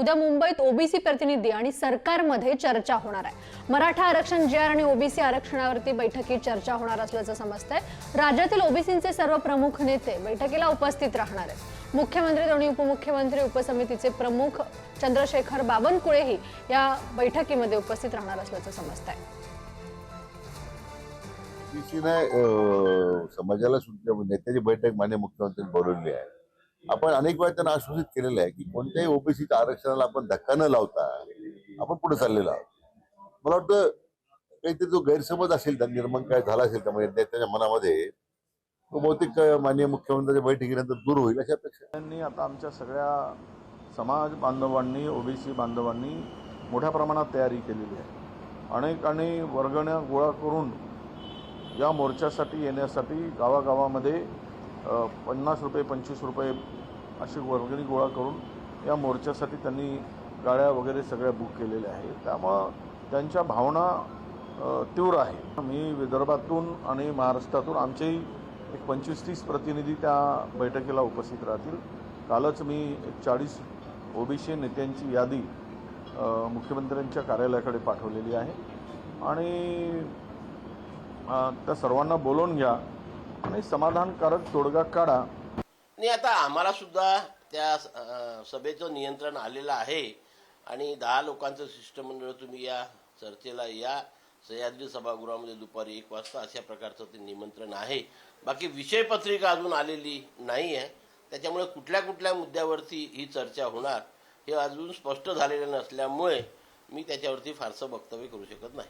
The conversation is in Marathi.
उद्या मुंबईत ओबीसी प्रतिनिधी आणि सरकारमध्ये चर्चा होणार आहे. मराठा आरक्षण जे आर आणि ओबीसी आरक्षणावरती बैठकीत चर्चा होणार असल्याचं समजतंय. राज्यातील ओबीसींचे सर्व प्रमुख नेते बैठकीला उपस्थित राहणार आहेत. मुख्यमंत्री दोन्ही उपमुख्यमंत्री उपसमितीचे प्रमुख चंद्रशेखर बावनकुळेही या बैठकीमध्ये उपस्थित राहणार असल्याचं समजतंय. समाजाला सुद्धा नेत्याची बैठक मान्य मुख्यमंत्री बोलवली आहे. आपण अनेक वेळा त्यांना आश्वासित केलेलं आहे की कोणत्याही ओबीसीच्या आरक्षणाला आपण धक्का न लावता आपण पुढे चाललेलो आहोत. मला वाटतं काहीतरी जो गैरसमज असेल त्या निर्माण काय झाला असेल त्यामुळे नेत्याच्या मनामध्ये तो बहुतेक माननीय मुख्यमंत्र्यांच्या बैठकीनंतर दूर होईल अशा अपेक्षा त्यांनी आता आमच्या सगळ्या समाज बांधवांनी ओबीसी बांधवांनी मोठ्या प्रमाणात तयारी केलेली आहे. अनेकांनी वर्गण्या गोळा करून या मोर्चासाठी येण्यासाठी गावागावामध्ये पन्नास रुपये पंचवीस रुपये अशी वर्गणी गोळा करून या मोर्चासाठी त्यांनी गाड्या वगैरे सगळ्या बुक केलेल्या आहेत. त्यामुळं त्यांच्या भावना तीव्र आहे मी विदर्भातून आणि महाराष्ट्रातून आमचेही एक पंचवीस तीस प्रतिनिधी त्या बैठकीला उपस्थित राहतील. कालच मी एक चाळीस ओबीसी नेत्यांची यादी मुख्यमंत्र्यांच्या कार्यालयाकडे पाठवलेली आहे. आणि त्या सर्वांना बोलवून घ्या. आणि समाधानकारक तोडगा काढा. नाही आता आम्हाला सुद्धा त्या सभेचं नियंत्रण आलेलं आहे आणि दहा लोकांचं शिष्टमंडळ तुम्ही या चर्चेला या. सह्याद्री सभागृहामध्ये दुपारी एक वाजता अशा प्रकारचं ते निमंत्रण आहे. बाकी विषयपत्रिका अजून आलेली नाही आहे. त्याच्यामुळे कुठल्या कुठल्या मुद्द्यावरती ही चर्चा होणार हे अजून स्पष्ट झालेलं नसल्यामुळे मी त्याच्यावरती फारसं वक्तव्य करू शकत नाही.